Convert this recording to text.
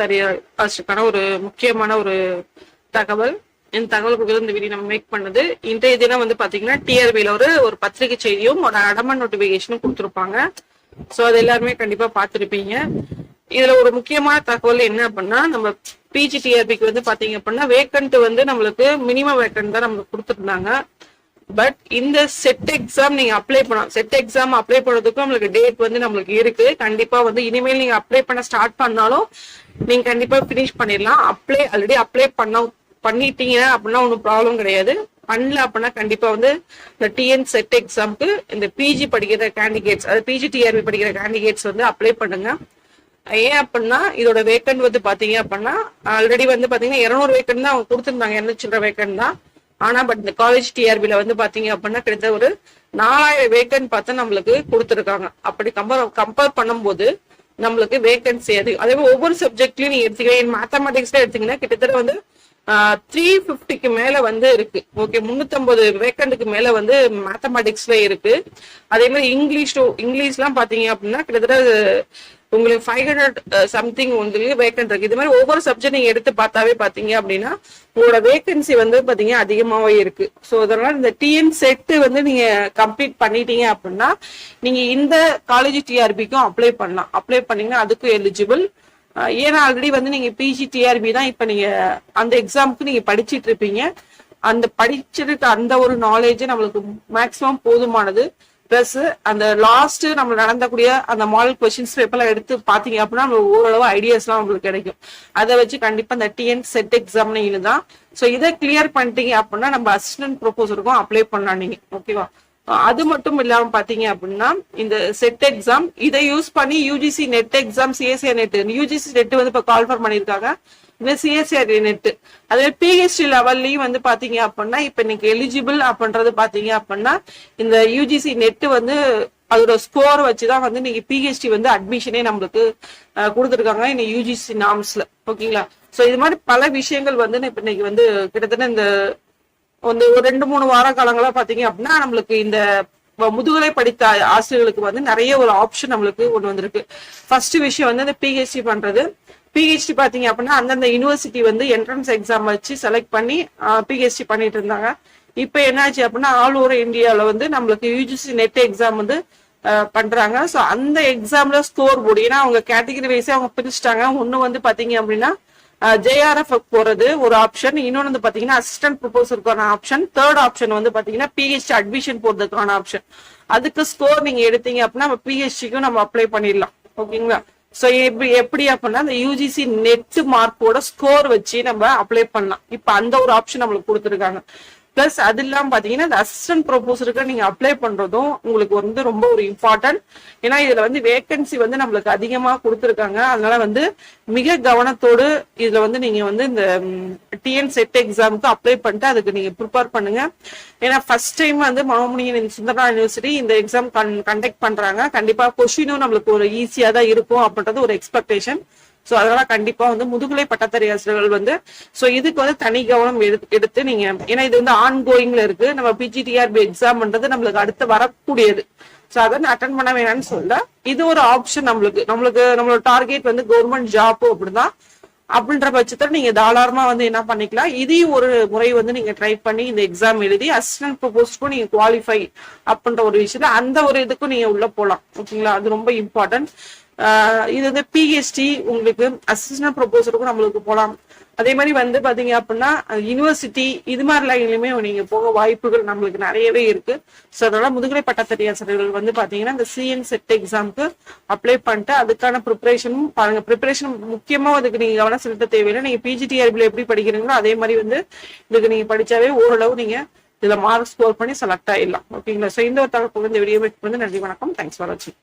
பட்டதாரிகளுக்கான ஒரு முக்கியமான ஒரு தகவல். இந்த தகவலுக்கு கொடுக்குறது இந்த வீடியோ நம்ம மேக் பண்ணது. இன்றைய தினம் வந்து பாத்தீங்கன்னா டிஆர்பியில ஒரு ஒரு பத்திரிகை செய்தியும் ஒரு அடமன் நோட்டிபிகேஷனும் கொடுத்துருப்பாங்க. சோ அது எல்லாருமே கண்டிப்பா பார்த்திருப்பீங்க. இதுல ஒரு முக்கியமான தகவல் என்ன அப்படின்னா நம்ம பிஜி டிஆர்பிக்கு வந்து பாத்தீங்க அப்படின்னா வேக்கண்ட் வந்து நம்மளுக்கு மினிமம் வேக்கண்ட் தான் நம்மளுக்கு கொடுத்துருந்தாங்க. பட் இந்த செட் எக்ஸாம் நீங்க அப்ளை பண்ணலாம் செட் எக்ஸாம் அப்ளை பண்ணுறதுக்கும் நம்மளுக்கு டேட் வந்து நம்மளுக்கு இருக்கு. கண்டிப்பா வந்து இனிமேல் நீங்க அப்ளை பண்ண ஸ்டார்ட் பண்ணாலும் நீங்க கண்டிப்பா ஃபினிஷ் பண்ணிடலாம். அப்ளை ஆல்ரெடி அப்ளை பண்ண பண்ணிட்டீங்க அப்படின்னா ஒன்றும் ப்ராப்ளம் கிடையாது. பண்ணல அப்படின்னா கண்டிப்பா வந்து இந்த டிஎன் செட் எக்ஸாம்க்கு இந்த பிஜி படிக்கிற கேண்டிடேட்ஸ் அதாவது பிஜி டிஆர்பி படிக்கிற கேண்டிடேட்ஸ் வந்து அப்ளை பண்ணுங்க. ஏன் அப்படின்னா இதோட வேக்கன்ட் வந்து பாத்தீங்க அப்படின்னா ஆல்ரெடி வந்து பாத்தீங்கன்னா இரநூறு வேக்கன் தான் அவங்க கொடுத்துருந்தாங்க. என்ன சில்லற வேக்கன் தான். ஆனா பட் இந்த காலேஜ் டிஆர்பில வந்து பாத்தீங்க அப்படின்னா கிட்டத்தட்ட ஒரு நாலாயிரம் வேக்கன்ட் பார்த்து நம்மளுக்கு கொடுத்துருக்காங்க. அப்படி கம்பேர் கம்பேர் பண்ணும்போது நம்மளுக்கு வேகன்சி அது அதே மாதிரி ஒவ்வொரு சப்ஜெக்ட்லயும் நீங்க எடுத்துக்கலாம் மேத்தமெட்டிக்ஸ்ல எடுத்தீங்கன்னா கிட்டத்தட்ட வந்து த்ரீ ஃபிஃப்டிக்கு மேல வந்து இருக்கு. ஓகே முன்னூத்தம்பது வேக்கண்ட்டுக்கு மேல வந்து மேத்தமெட்டிக்ஸ்ல இருக்கு. அதே மாதிரி இங்கிலீஷ் இங்கிலீஷ்லாம் பாத்தீங்க அப்படின்னா கிட்டத்தட்ட உங்களுக்கு ஃபைவ் ஹண்ட்ரட் சம்திங் உங்களுக்கு வேக்கன்ட் இருக்கு. இது மாதிரி ஒவ்வொரு சப்ஜெக்ட் நீங்க எடுத்து பார்த்தாவே பாத்தீங்க அப்படின்னா உங்களோட வேகன்சி வந்து பாத்தீங்க அதிகமாவே இருக்கு. ஸோ அதனால இந்த டிஎன் செட்டு வந்து நீங்க கம்ப்ளீட் பண்ணிட்டீங்க அப்படின்னா நீங்க இந்த காலேஜ் டிஆர்பிக்கும் அப்ளை பண்ணலாம். அப்ளை பண்ணீங்கன்னா அதுக்கும் எலிஜிபிள் ஏன்னா ஆல்ரெடி வந்து நீங்க பிஜி டிஆர்பி தான் இப்ப நீங்க அந்த எக்ஸாமுக்கு நீங்க படிச்சிட்டு இருப்பீங்க. அந்த படிச்சிருக்க அந்த ஒரு நாலேஜ் நம்மளுக்கு மேக்சிமம் போதுமானது. பிளஸ் அந்த லாஸ்ட் நம்ம நடந்தக்கூடிய அந்த மாடல் கொஸ்டின்ஸ் பேப்பர்லாம் எடுத்து பாத்தீங்க அப்படின்னா நம்மளுக்கு ஓரளவு ஐடியாஸ்லாம் உங்களுக்கு கிடைக்கும். அதை வச்சு கண்டிப்பா இந்த டிஎன் செட் எக்ஸாம்னு தான் ஸோ இதை கிளியர் பண்ணிட்டீங்க அப்படின்னா நம்ம அசிஸ்டன்ட் ப்ரொபோசருக்கும் அப்ளை பண்ணலாம் நீங்க. ஓகேவா அது மட்டும் இல்லாம பாத்தீங்க அப்படின்னா இந்த செட் எக்ஸாம் இதை யூஸ் பண்ணி UGC NET exam CSA NET UGC NET வந்து இப்ப கால்ஃபர் பண்ணிருக்காங்க இந்த சிஎஸ்சிஆர் நெட் அதே பிஹெச்டி லெவல்லையும் வந்து பாத்தீங்க அப்படின்னா இப்ப இன்னைக்கு எலிஜிபிள் அப்படின்றது பாத்தீங்க அப்படின்னா இந்த யூஜிசி நெட் வந்து அதோட ஸ்கோர் வச்சுதான் வந்து இன்னைக்கு பிஹெச்டி வந்து அட்மிஷனே நம்மளுக்கு கொடுத்துருக்காங்க. இன்னைக்கு யூஜிசி நாம்ஸ்ல ஓகேங்களா சோ இது மாதிரி பல விஷயங்கள் வந்து இப்ப இன்னைக்கு வந்து கிட்டத்தட்ட இந்த வந்து ஒரு ரெண்டு மூணு வார காலங்களா பாத்தீங்க அப்படின்னா நம்மளுக்கு இந்த முதுகலை படித்த ஆசிரியர்களுக்கு வந்து நிறைய ஒரு ஆப்ஷன் நம்மளுக்கு ஒன்று வந்திருக்கு. ஃபர்ஸ்ட் விஷயம் வந்து இந்த பிஹெச்டி பண்றது. பிஹெச்டி பாத்தீங்க அப்படின்னா அந்தந்த யூனிவர்சிட்டி வந்து என்ட்ரன்ஸ் எக்ஸாம் வச்சு செலக்ட் பண்ணி பிஹெச்டி பண்ணிட்டு இருந்தாங்க. இப்போ என்னாச்சு அப்படின்னா ஆல் ஓவர் இந்தியாவில் வந்து நம்மளுக்கு யூஜிசி நெட் எக்ஸாம் வந்து பண்றாங்க. ஸோ அந்த எக்ஸாம்ல ஸ்கோர் போர்டு ஏன்னா அவங்க கேட்டகரி வைஸே அவங்க பிரிச்சுட்டாங்க. ஒன்று வந்து பாத்தீங்க அப்படின்னா ஜேஆர்எஃப் போறது ஒரு ஆப்ஷன் இன்னொன்று வந்து பாத்தீங்கன்னா அசிஸ்டன்ட் ப்ரொபோசருக்கான ஆப்ஷன் தேர்ட் ஆப்ஷன் வந்து பாத்தீங்கன்னா பிஹெச்டி அட்மிஷன் போறதுக்கான ஆப்ஷன் அதுக்கு ஸ்கோர் நீங்க எடுத்தீங்க அப்படின்னா நம்ம பிஹெச்டிக்கும் நம்ம அப்ளை பண்ணிடலாம். ஓகேங்களா? சோ எப்படி எப்படி அப்படின்னா அந்த யூஜிசி நெட் மார்க்கோட ஸ்கோர் வச்சு நம்ம அப்ளை பண்ணலாம். இப்ப அந்த ஒரு ஆப்ஷன் நம்மளுக்கு கொடுத்துருக்காங்க. பிளஸ் அது இல்லாம பாத்தீங்கன்னா இந்த அசிஸ்டன்ட் ப்ரொபோசருக்கு நீங்க அப்ளை பண்றதும் உங்களுக்கு வந்து ரொம்ப ஒரு இம்பார்ட்டன்ட் ஏன்னா இதுல வந்து வேகன்சி வந்து நம்மளுக்கு அதிகமா கொடுத்துருக்காங்க. அதனால வந்து மிக கவனத்தோடு இதுல வந்து நீங்க வந்து இந்த டிஎன் செட் எக்ஸாமுக்கு அப்ளை பண்ணிட்டு அதுக்கு நீங்க ப்ரிப்பேர் பண்ணுங்க. ஏன்னா ஃபர்ஸ்ட் டைம் வந்து மனோமணியன் சுந்தரா யூனிவர்சிட்டி இந்த எக்ஸாம் கண்டக்ட் பண்றாங்க. கண்டிப்பா கொஸ்டினும் நம்மளுக்கு ஒரு ஈஸியா தான் இருக்கும் அப்படின்றது ஒரு எக்ஸ்பெக்டேஷன் ஸோ அதனால கண்டிப்பா வந்து முதுகலை பட்டதாரி ஆசிரியர்கள் வந்து சோ இதுக்கு வந்து தனி கவனம் எடுத்து நீங்க ஏன்னா இது வந்து ஆன் கோயிங்ல இருக்கு. நம்ம பிஜிடிஆர்பி எக்ஸாம்ன்றது நம்மளுக்கு அடுத்து வரக்கூடியது. ஸோ அதை அட்டன் பண்ண வேணாம்னு சொல்ல இது ஒரு ஆப்ஷன் நம்மளுக்கு. நம்மளுக்கு நம்மளோட டார்கெட் வந்து கவர்மெண்ட் ஜாப் அப்படிதான் அப்படின்ற பட்சத்துல நீங்க தாராளமா வந்து என்ன பண்ணிக்கலாம். இதையும் ஒரு முறை வந்து நீங்க ட்ரை பண்ணி இந்த எக்ஸாம் எழுதி அசிஸ்டன்ட் ப்ரொபோஸ்க்கும் நீங்க குவாலிஃபை அப்படின்ற ஒரு விஷயத்துல அந்த ஒரு இதுக்கும் நீங்க உள்ள போகலாம் ஓகேங்களா? அது ரொம்ப இம்பார்ட்டன்ட் இது வந்து பிஹெச்டி உங்களுக்கு அசிஸ்டன்ட் ப்ரொபோசருக்கும் நம்மளுக்கு போகலாம் அதே மாதிரி வந்து பாத்தீங்க அப்படின்னா யூனிவர்சிட்டி இது மாதிரி லைன்லயுமே நீங்க போக வாய்ப்புகள் நம்மளுக்கு நிறையவே இருக்கு. ஸோ அதனால முதுகலை பட்டத்தறி வந்து பாத்தீங்கன்னா இந்த சிஎன் செட் எக்ஸாமுக்கு அப்ளை பண்ணிட்டு அதுக்கான ப்ரிப்பரேஷனும் பாருங்க. ப்ரிப்பரேஷன் முக்கியமா அதுக்கு நீங்க கவனம் செலுத்த தேவையில்லை. நீங்க பிஜிடிஆர்பில எப்படி படிக்கிறீங்களோ அதே மாதிரி வந்து இதுக்கு நீங்க படிச்சாவே ஓரளவு நீங்க இதுல மார்க் ஸ்கோர் பண்ணி செலக்ட் ஆயிடலாம். ஓகேங்களா ஸோ இந்த ஒரு தகவல் இந்த வீடியோ வந்து நன்றி வணக்கம். தேங்க்ஸ் ஃபார் வாட்சிங்